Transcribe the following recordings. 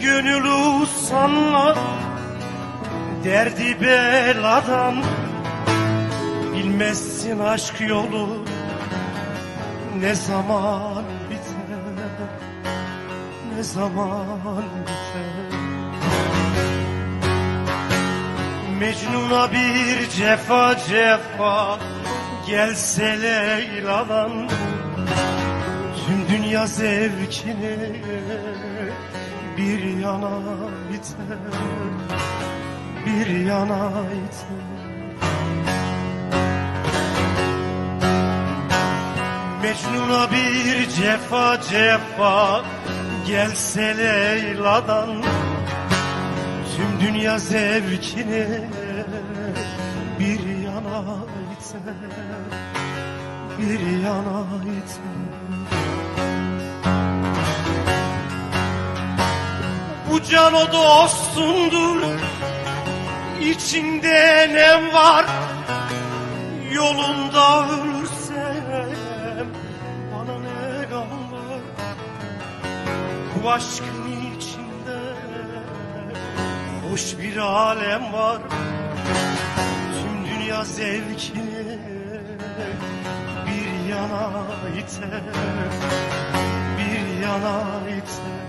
gönül sanma Derdi beladan. Bilmezsin aşk yolu Ne zaman biter Ne zaman biter. Mecnun'a bir cefa cefa Gelse Leyla'dan Tüm dünya zevkini Bir yana iter Bir yana iter Mecnun'a bir cefa cefa Gelse Leyla'dan Tüm dünya zevkini bir yana iter, bir yana iter. Bu can o dostundur, içinde nem var, yolunda ölürsem bana ne kalır? Bu aşkın içinde hoş bir alem var. Tüm dünya zevkini bir yana iter Bir yana iter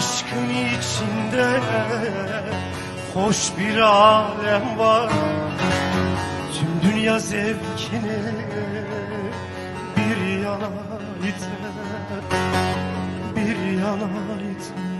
aşkın içinde hoş bir alem var. Tüm dünya zevkini bir yana iter Bir yana iter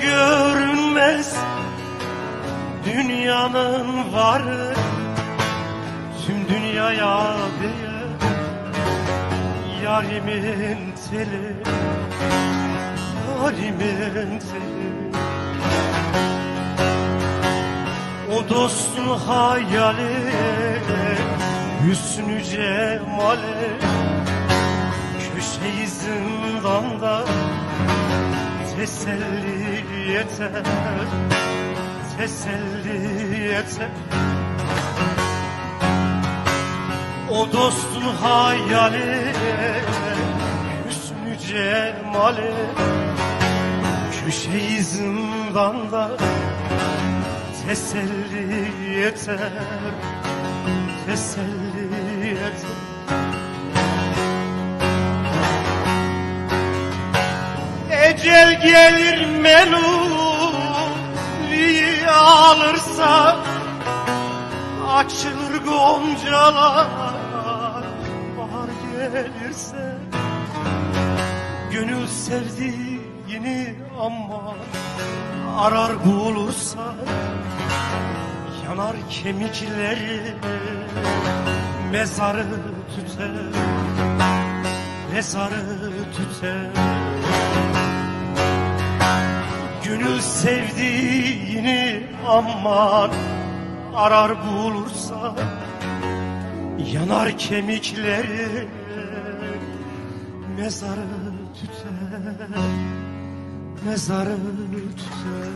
görünmez dünyanın varı. Tüm dünyaya değer yarimin teli Yarimin teli. O dostun hayali Hüsnü cemali Köşeyi zindanda Teselli yeter. Teselli yeter. O dostun hayali Hüsnü cemali Köşeyi zindanda Teselli yeter. Teselli yeter Ecel gelir meluli alırsa Açılır goncalar Bahar gelirse. Gönül sevdiğini ama Arar bulursa Yanar kemikleri Mezarı tüter Mezarı tüter Gönül sevdiğini aman arar bulursa Yanar kemikleri mezarı tüter Mezarı tüter